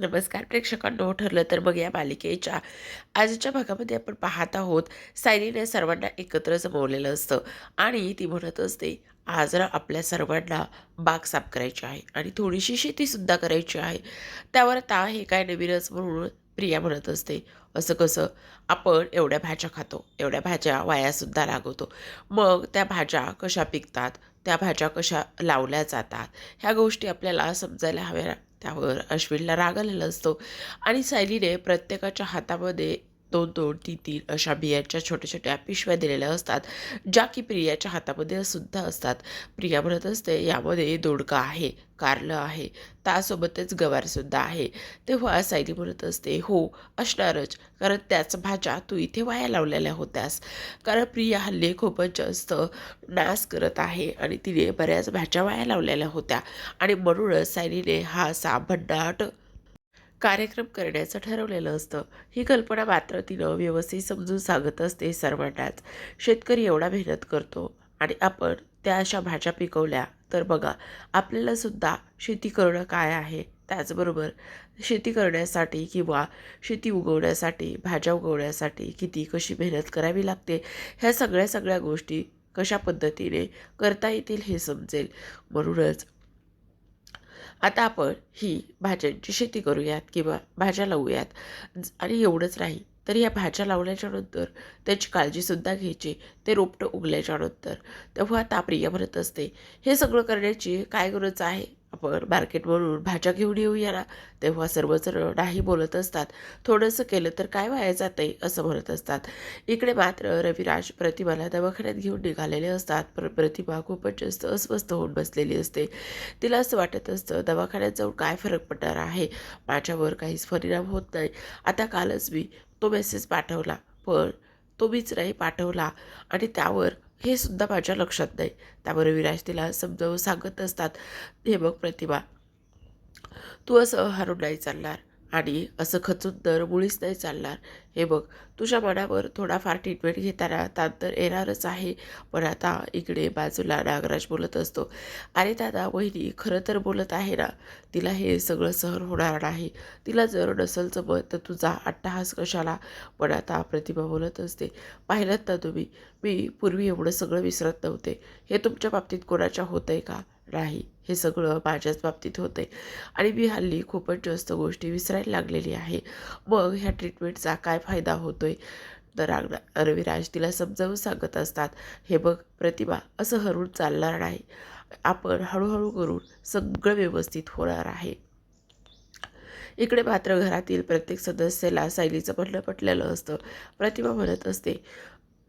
नमस्कार प्रेक्षकांनो ठरलं तर मग या मालिकेच्या. आजच्या भागामध्ये आपण पाहत आहोत सायलीने सर्वांना एकत्र जमवलेलं असतं आणि ती म्हणत असते आज ना आपल्या सर्वांना बाग साफ करायची आहे आणि थोडीशी शेतीसुद्धा करायची आहे. त्यावर आता हे काय नवीनच म्हणून प्रिया म्हणत असते. असं कसं? आपण एवढ्या भाज्या खातो एवढ्या भाज्या वायासुद्धा लागवतो. मग त्या भाज्या कशा पिकतात? त्या भाज्या कशा लावल्या जातात? ह्या गोष्टी आपल्याला समजायला हव्या त्यावर अश्विनला राग आलेला असतो. आणि सायलीने प्रत्येकाच्या हातामध्ये दोन दोन तीन तीन अशा बियांच्या छोट्या छोट्या पिशव्या दिलेल्या असतात ज्या की प्रियाच्या हातामध्ये सुद्धा असतात. प्रिया म्हणत असते यामध्ये दोडका आहे कारलं आहे त्यासोबतच गवारसुद्धा आहे. तेव्हा सायली म्हणत असते हो असणारच कारण त्याच भाज्या तू इथे वाया लावलेल्या होत्यास. कारण प्रिया हल्ली खूपच जास्त नाश करत आहे आणि तिने बऱ्याच भाज्या वाया लावलेल्या होत्या. आणि म्हणूनच सायलीने हा असा भन्नाट कार्यक्रम करण्याचं ठरवलेलं असतं. ही कल्पना मात्र तिनं व्यवस्थित समजून सांगत असते सर्वांनाच शेतकरी एवढा मेहनत करतो आणि आपण त्या अशा भाज्या पिकवल्या. तर बघा आपल्यालासुद्धा शेती करणं काय आहे? त्याचबरोबर शेती करण्यासाठी किंवा शेती उगवण्यासाठी भाज्या उगवण्यासाठी किती कशी मेहनत करावी लागते? ह्या सगळ्या सगळ्या गोष्टी कशा पद्धतीने करता येतील हे समजेल. म्हणूनच आता आपण ही भाज्यांची शेती करूयात किंवा भाज्या लावूयात. आणि एवढंच नाही तर या भाज्या लावल्याच्यानंतर त्याची काळजीसुद्धा घ्यायची ते रोपटं उगल्याच्यानंतर तेव्हा आता प्रिय म्हणत असते हे सगळं करण्याची काय गरज आहे? आपण मार्केटवरून भाज्या घेऊन येऊया ना तेव्हा सर्वजण नाही बोलत असतात. थोडंसं केलं तर काय वाया जातंय असं म्हणत असतात. इकडे मात्र रविराज प्रतिभाला दवाखान्यात घेऊन निघालेले असतात. पण प्रतिभा खूपच जास्त अस्वस्थ होऊन बसलेली असते. तिला असं वाटत असतं दवाखान्यात जाऊन काय फरक पडणार आहे? माझ्यावर काहीच परिणाम होत नाही. आता कालच मी तो मेसेज पाठवला. पण तो मीच नाही पाठवला आणि त्यावर हे सुद्धा माझ्या लक्षात नाही. त्यामुळे विराज तिला समजावून सांगत असतात हे बघ प्रतिभा तू असं हरून नाही चालणार. आणि असं खचून दर मुळीच नाही चालणार. हे बघ तुझ्या मनावर थोडाफार ट्रीटमेंट घेताना ताण तर येणारच आहे. पण आता इकडे बाजूला नागराज बोलत असतो अरे दादा वहिनी खरं तर बोलत आहे ना तिला हे सगळं सहन होणार नाही. तिला जर नसल जमत तर तुझा अट्टहास कशाला? पण आता प्रतिभा बोलत असते पाहिलं ना तुम्ही? मी पूर्वी एवढं सगळं विसरत नव्हते. हे तुमच्या बाबतीत कोणाच्या होतं आहे का? नाही हे सगळं माझ्याच बाबतीत होते आणि मी हल्ली खूपच जास्त गोष्टी विसरायला लागलेली आहे. मग ह्या ट्रीटमेंटचा काय फायदा होतोय? तर रविराज तिला समजावून सांगत असतात हे बघ प्रतिभा असं हरून चालणार नाही. आपण हळूहळू करून सगळं व्यवस्थित होणार आहे. इकडे मात्र घरातील प्रत्येक सदस्याला सायलीचं म्हणणं पटलेलं असतं. प्रतिभा म्हणत असते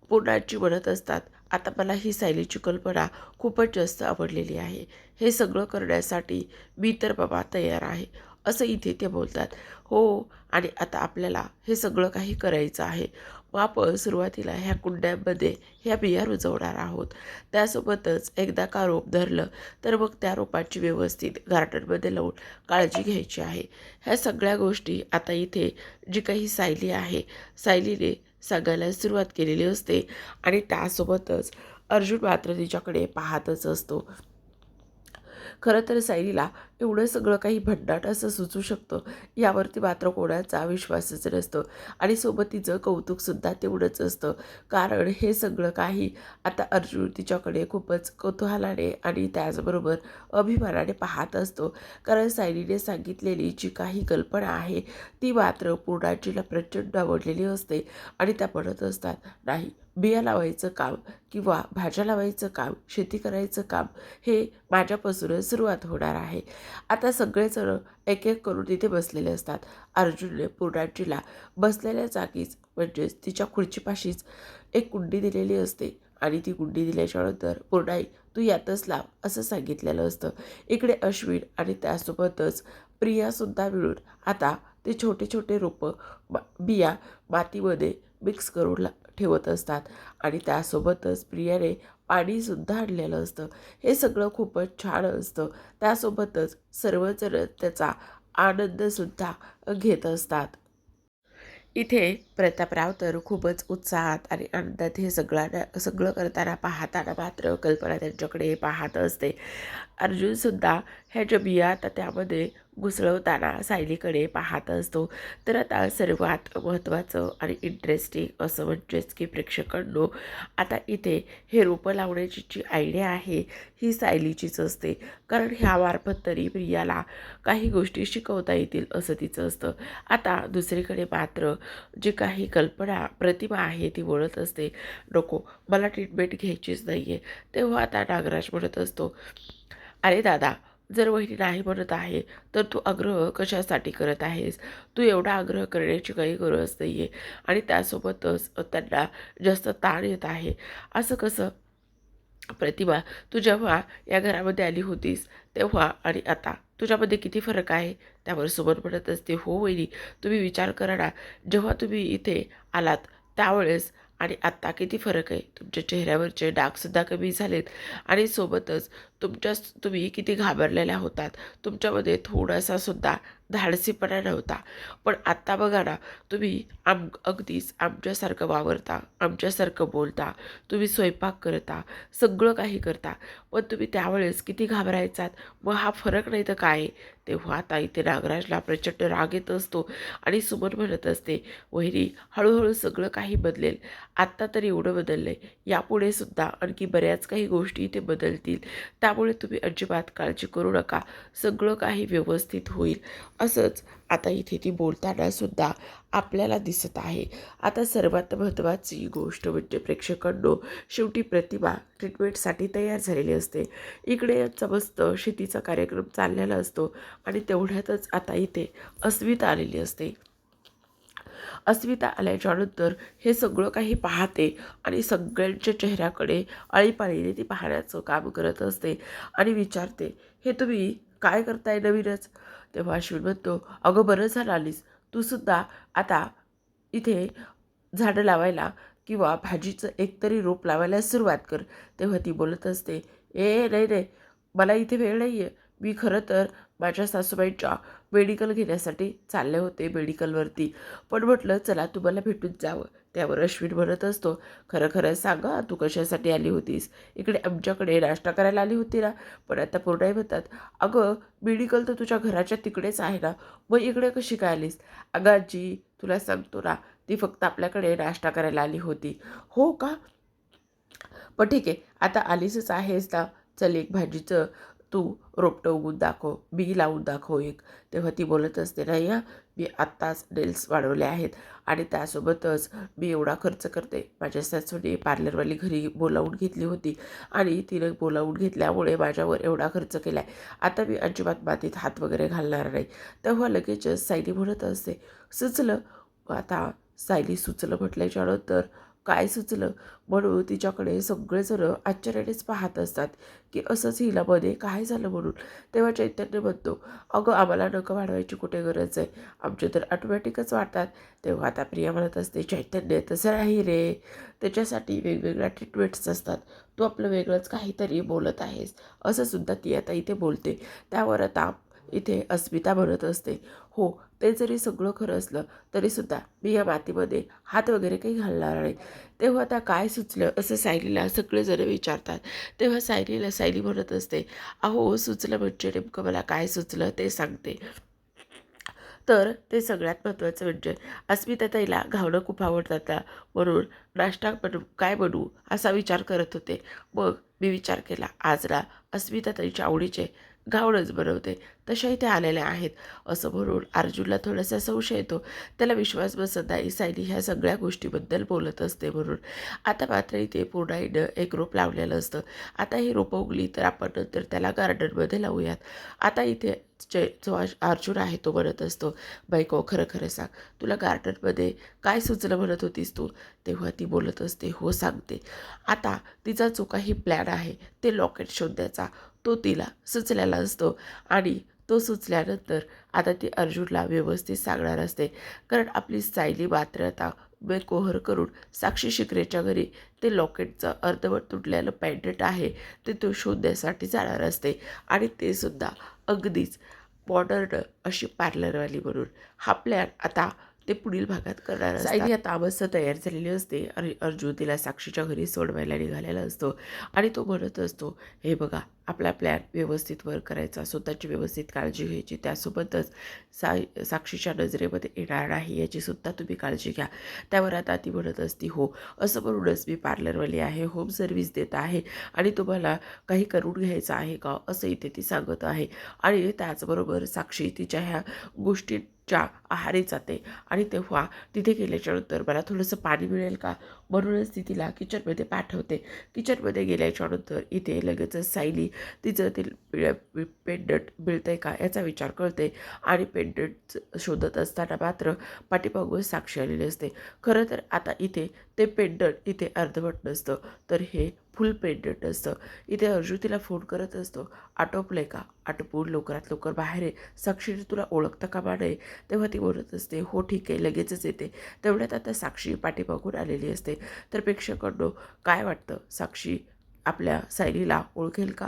पुरणाची म्हणत असतात. आता मला ही सायलीची कल्पना खूपच जास्त आवडलेली आहे. हे सगळं करण्यासाठी मी तर बाबा तयार आहे असं इथे ते बोलतात. हो आणि आता आपल्याला हे सगळं काही करायचं आहे. मग आपण सुरुवातीला ह्या कुंड्यांमध्ये ह्या बिया रुजवणार आहोत. त्यासोबतच एकदा का रोप धरलं तर मग त्या रोपाची व्यवस्थित गार्डनमध्ये लावून काळजी घ्यायची आहे. ह्या सगळ्या गोष्टी आता इथे जी काही सायली आहे सायलीने सांगायला सुरुवात केलेली असते. आणि त्यासोबतच अर्जुन मात्र तिच्याकडे पाहतच असतो. खरं तर सायलीला एवढं सगळं काही भन्नाट असं सुचू शकतं. यावरती मात्र कोणाचा विश्वासच नसतो. आणि सोबत तिचं कौतुकसुद्धा तेवढंच असतं. कारण हे सगळं काही आता अर्जुन तिच्याकडे खूपच कौतूहलाने आणि त्याचबरोबर अभिमानाने पाहत असतो. कारण सायलीने सांगितलेली जी काही कल्पना आहे ती मात्र पूर्णाजीला प्रचंड आवडलेली असते. आणि त्या म्हणत असतात नाही बिया लावायचं काम किंवा भाज्या लावायचं काम शेती करायचं काम हे माझ्यापासूनच सुरुवात होणार आहे. आता सगळेजण एक एक करून तिथे बसलेले असतात. अर्जुनने पूर्णाजीला बसलेल्या जागीच म्हणजेच तिच्या खुर्चीपाशीच एक कुंडी दिलेली असते. आणि ती कुंडी दिल्याच्यानंतर पूर्णाई तू यातच लाव असं सांगितलेलं असतं. इकडे अश्विन आणि त्यासोबतच प्रियासुद्धा मिळून आता ते छोटे छोटे रोपं मा बिया मातीमध्ये मिक्स करून ला ठेवत असतात. आणि त्यासोबतच प्रियाने पाणीसुद्धा आणलेलं असतं. हे सगळं खूपच छान असतं. त्यासोबतच सर्वजण त्याचा आनंदसुद्धा घेत असतात. इथे प्रतापराव तर खूपच उत्साहात आणि आनंदात हे सगळ्यांना सगळं करताना पाहताना मात्र कल्पना त्यांच्याकडे पाहत असते. अर्जुनसुद्धा ह्या ज्या बिया आता त्यामध्ये घुसळवताना सायलीकडे पाहत असतो तर आता सर्वात महत्त्वाचं आणि इंटरेस्टिंग असं म्हणजेच की प्रेक्षकांनो आता इथे हे रोपं लावण्याची जी आयडिया आहे ही सायलीचीच असते. कारण ह्यामार्फत तरी प्रियाला काही गोष्टी शिकवता येतील असं तिचं असतं. आता दुसरीकडे मात्र जी काही कल्पना प्रतिमा आहे ती बोलत असते नको मला ट्रीटमेंट घ्यायचीच नाही आहे तेव्हा आता नागराज म्हणत असतो अरे दादा जर वहिनी नाही म्हणत आहे तर तू आग्रह कशासाठी करत आहेस? तू एवढा आग्रह करण्याची काही गरज नाही आहे आणि त्यासोबतच त्यांना जास्त ताण येत आहे. असं कसं? प्रतिभा तू जेव्हा या घरामध्ये आली होतीस तेव्हा आणि आता तुझ्यामध्ये किती फरक आहे? त्यावर सुमन म्हणत असते हो वहिनी तुम्ही विचार करा ना. जेव्हा तुम्ही इथे आलात त्यावेळेस आणि आत्ता किती फरक आहे? तुमच्या चेहऱ्यावरचे डागसुद्धा कमी झालेत आणि सोबतच तुमच्याच तुम्ही किती घाबरलेल्या होतात. तुमच्यामध्ये थोडासा सुद्धा धाडसीपणा नव्हता. पण आत्ता बघा ना तुम्ही आम अगदीच आमच्यासारखं वावरता आमच्यासारखं बोलता तुम्ही स्वयंपाक करता सगळं काही करता. पण तुम्ही त्यावेळेस किती घाबरायचात? मग हा फरक नाही तर काय? तेव्हा आता इथे नागराजला प्रचंड राग येत असतो आणि सुमन म्हणत असते वहिनी हळूहळू सगळं काही बदलेल. आत्ता तरी एवढं बदललं आहे यापुढे सुद्धा आणखी बऱ्याच काही गोष्टी इथे बदलतील. त्यामुळे तुम्ही अजिबात काळजी करू नका. सगळं काही व्यवस्थित होईल. असंच आता इथे ती बोलताना सुद्धा आपल्याला दिसत आहे. आता सर्वात महत्त्वाची गोष्ट म्हणजे प्रेक्षकांनो शेवटी प्रतिमा ट्रीटमेंटसाठी तयार झालेली असते. इकडे समस्त शेतीचा कार्यक्रम चाललेला असतो आणि तेवढ्यातच आता इथे अस्मिता आलेली असते. अस्मिता आल्याच्यानंतर हे सगळं काही पाहते आणि सगळ्यांच्या चेहऱ्याकडे आळीपाळीने ती पाहण्याचं काम करत असते आणि विचारते हे तुम्ही काय करताय नवीनच? तेव्हा अश्विन म्हणतो अगं बरं झालं आलीस. तू सुद्धा आता इथे झाडं लावायला किंवा भाजीचं एकतरी रोप लावायला सुरुवात कर. तेव्हा ती बोलत असते ए नाही नाही. मला इथे वेळ नाही आहे मी खरं तर माझ्या सासूबाईंच्या मेडिकल घेण्यासाठी चालले होते मेडिकलवरती. पण म्हटलं चला तुम्हाला भेटून जावं. त्यावर अश्विन म्हणत असतो खरं खरं सांगा तू कशासाठी आली होतीस? इकडे आमच्याकडे नाश्ता करायला आली होती ना? पण आता पूर्णही म्हणतात अगं मेडिकल तर तुझ्या घराच्या तिकडेच आहे ना? मग इकडे कशी काय आलीस? अगं आजी तुला सांगतो ना ती फक्त आपल्याकडे नाश्ता करायला आली होती. हो का? पण ठीक आहे आता आलीसच आहेस ना? चल एक भाजीचं. तू रोपटं उगून दाखव बी लावून दाखव एक. तेव्हा ती बोलत असते नाही या मी आत्ताच नेल्स वाढवले आहेत आणि त्यासोबतच मी एवढा खर्च करते. माझ्या सासूने पार्लरवाली घरी बोलावून घेतली होती आणि तिनं बोलावून घेतल्यामुळे माझ्यावर एवढा खर्च केला आहे आता मी अजिबात मातीत हात वगैरे घालणार नाही. तेव्हा लगेचच सायली म्हणत असते सुचलं आता सायली सुचलं म्हटल्याच्यानंतर काय सुचलं? म्हणून तिच्याकडे सगळेजण आश्चर्यानेच पाहत असतात की असंच हिला मध्ये काय झालं म्हणून. तेव्हा चैतन्य म्हणतो अगं आम्हाला नकं वाढवायची कुठे गरज आहे? आमचे तर ऑटोमॅटिकच वाढतात. तेव्हा आता प्रिया म्हणत असते चैतन्य तसं नाही रे. त्याच्यासाठी वेगवेगळ्या ट्रीटमेंट्स असतात. तू आपलं वेगळंच काहीतरी बोलत आहेस. असं सुद्धा ती आता इथे बोलते. त्यावर आता इथे अस्मिता म्हणत असते हो ते जरी सगळं खरं असलं तरीसुद्धा मी या मातीमध्ये हात वगैरे काही घालणार नाही. तेव्हा आता काय सुचलं असं सायलीला सगळेजण विचारतात. तेव्हा सायलीला सायली म्हणत असते अहो सुचलं म्हणजे नेमकं मला काय सुचलं ते सांगते. तर ते सगळ्यात महत्त्वाचं म्हणजे अस्मिता ताईला घावणं खूप आवडतात म्हणून नाश्ता बनू काय बनवू असा विचार करत होते. मग मी विचार केला आजला अस्मिता ताईच्या आवडीचे गावडच बनवते तशाही त्या आलेल्या आहेत. असं म्हणून अर्जुनला थोडासा संशय येतो. त्याला विश्वास बसत नाही. सायली ह्या सगळ्या गोष्टीबद्दल बोलत असते म्हणून आता मात्र इथे पूर्ण एक रोप लावलेलं असतं. आता ही रोपं उगली तर आपण नंतर त्याला गार्डनमध्ये लावूयात. आता इथे जे जो अर्जुन आहे तो म्हणत असतो बायको खरं खरं सांग. तुला गार्डनमध्ये काय सुचलं म्हणत होतीस तू? तेव्हा ती बोलत असते हो सांगते. आता तिचा जो काही प्लॅन आहे. ते लॉकेट शोधण्याचा तो तिला सुचलेला असतो आणि तो सुचल्यानंतर आता ती अर्जुनला व्यवस्थित सांगणार असते. कारण आपली सायली मात्र आता बेकोहर करून साक्षी शिकरेच्या घरी ते लॉकेटचं अर्धवट तुटलेलं पॅन्डेट आहे ते तो शोधण्यासाठी जाणार असते. आणि ते सुद्धा अगदीच मॉडर्न अशी पार्लरवाली म्हणून. हा प्लॅन आता ते पुढील भागात करणार सायली आता मस्त तयार झालेली असते आणि अर्जुन तिला साक्षीच्या घरी सोडवायला निघालेला असतो आणि तो म्हणत असतो हे बघा आपला प्लॅन व्यवस्थित वर्क करायचा स्वतःची व्यवस्थित काळजी घ्यायची त्यासोबतच साय साक्षीच्या नजरेमध्ये येणार नाही याची सुद्धा तुम्ही काळजी घ्या. त्यावर आता ती म्हणत असती हो असं म्हणूनच मी पार्लरवाली आहे होम सर्व्हिस देत आहे आणि तुम्हाला काही करून घ्यायचं आहे का? असं इथे ती सांगत आहे. आणि त्याचबरोबर साक्षी तिच्या ह्या च्या आहारी जाते. आणि तेव्हा तिथे गेल्याच्यानंतर मला थोडंसं पाणी मिळेल का? म्हणूनच ती तिला किचनमध्ये पाठवते. किचनमध्ये गेल्याच्यानंतर इथे लगेचच सायली तिचं ते पेंडंट मिळतंय का याचा विचार करते. आणि पेंडंट शोधत असताना मात्र पाठीमागून साक्षी आलेली असते. खरं तर आता इथे ते पेंडंट इथे अर्धवट नसतं. तर हे फुल पेंडंट असतं इथे अर्जुन तिला फोन करत असतो आटोपले का? आटोपून लवकरात लवकर बाहेर आहे साक्षीने तुला ओळखता कामा नये. तेव्हा ती बोलत असते हो ठीक आहे लगेचच येते. तेवढ्यात आता साक्षी पाठीमागून आलेली असते. तर प्रेक्षकांनो काय वाटतं? साक्षी आपल्या सायलीला ओळखेल का?